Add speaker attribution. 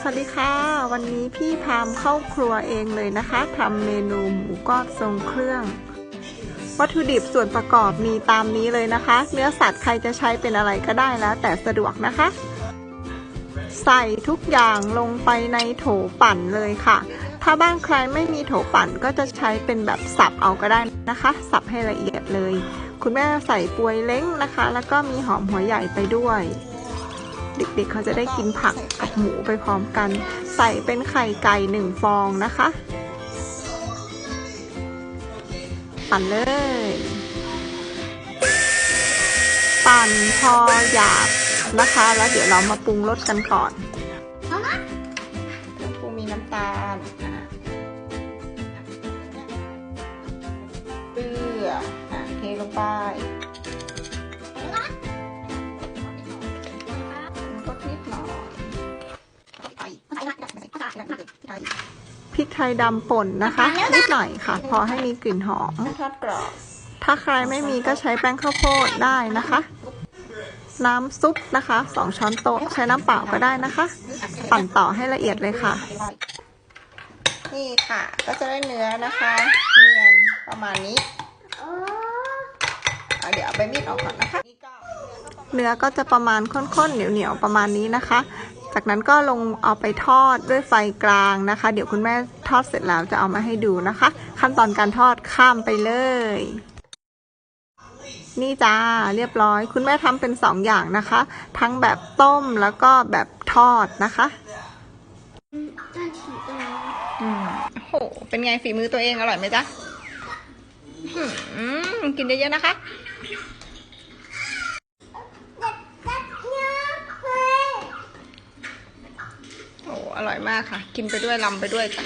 Speaker 1: สวัสดีค่ะ วันนี้พี่พามเข้าครัวเองเลยนะคะทำเมนูหมูกรอบทรงเครื่อง วัตถุดิบส่วนประกอบมีตามนี้เลยนะคะ เนื้อสัตว์ใครจะใช้เป็นอะไรก็ได้แล้ว แต่สะดวกนะคะ ใส่ทุกอย่างลงไปในโถปั่นเลยค่ะ ถ้าบ้านใครไม่มีโถปั่นก็จะใช้เป็นแบบสับเอาก็ได้นะคะ สับให้ละเอียดเลย คุณแม่ใส่ปวยเล้งนะคะ แล้วก็มีหอมหัวใหญ่ไปด้วย เด็กๆเขาจะได้กินผักกับหมูไปพร้อมกัน ใส่เป็นไข่ไก่หนึ่งฟองนะคะ ปั่นเลย ปั่นพอหยาบนะคะ แล้วเดี๋ยวเรามาปรุงรสกันก่อนเครื่องปรุงมีน้ำตาลเกลือเทลงไป พริกไทยดำป่นนะคะ นิดหน่อยค่ะ พอให้มีกลิ่นหอมทอดกรอบถ้าใครไม่มีก็ใช้แป้งข้าวโพดได้นะคะ น้ำซุปนะคะสองช้อนโต๊ะใช้น้ำเปล่าก็ได้นะคะ ปั่นต่อให้ละเอียดเลยค่ะ นี่ค่ะ ก็จะได้เนื้อนะคะ เนียนประมาณนี้เอาเดี๋ยวเอาใบมีดออกก่อนนะคะ เนื้อก็จะประมาณข้นๆเหนียวๆประมาณนี้นะคะ จากนั้นก็ลงเอาไปทอดด้วยไฟกลางนะคะ เดี๋ยวคุณแม่ทอดเสร็จแล้วจะเอามาให้ดูนะคะ ขั้นตอนการทอดข้ามไปเลย นี่จ้าเรียบร้อย คุณแม่ทำเป็นสองอย่างนะคะ ทั้งแบบต้มแล้วก็แบบทอดนะคะอืมโอ้โหเป็นไงฝีมือตัวเองอร่อยไหมจ๊ะอืมกินเยอะๆนะคะ โอ้ อร่อยมากค่ะ กินไปด้วยลำไปด้วยจ้ะ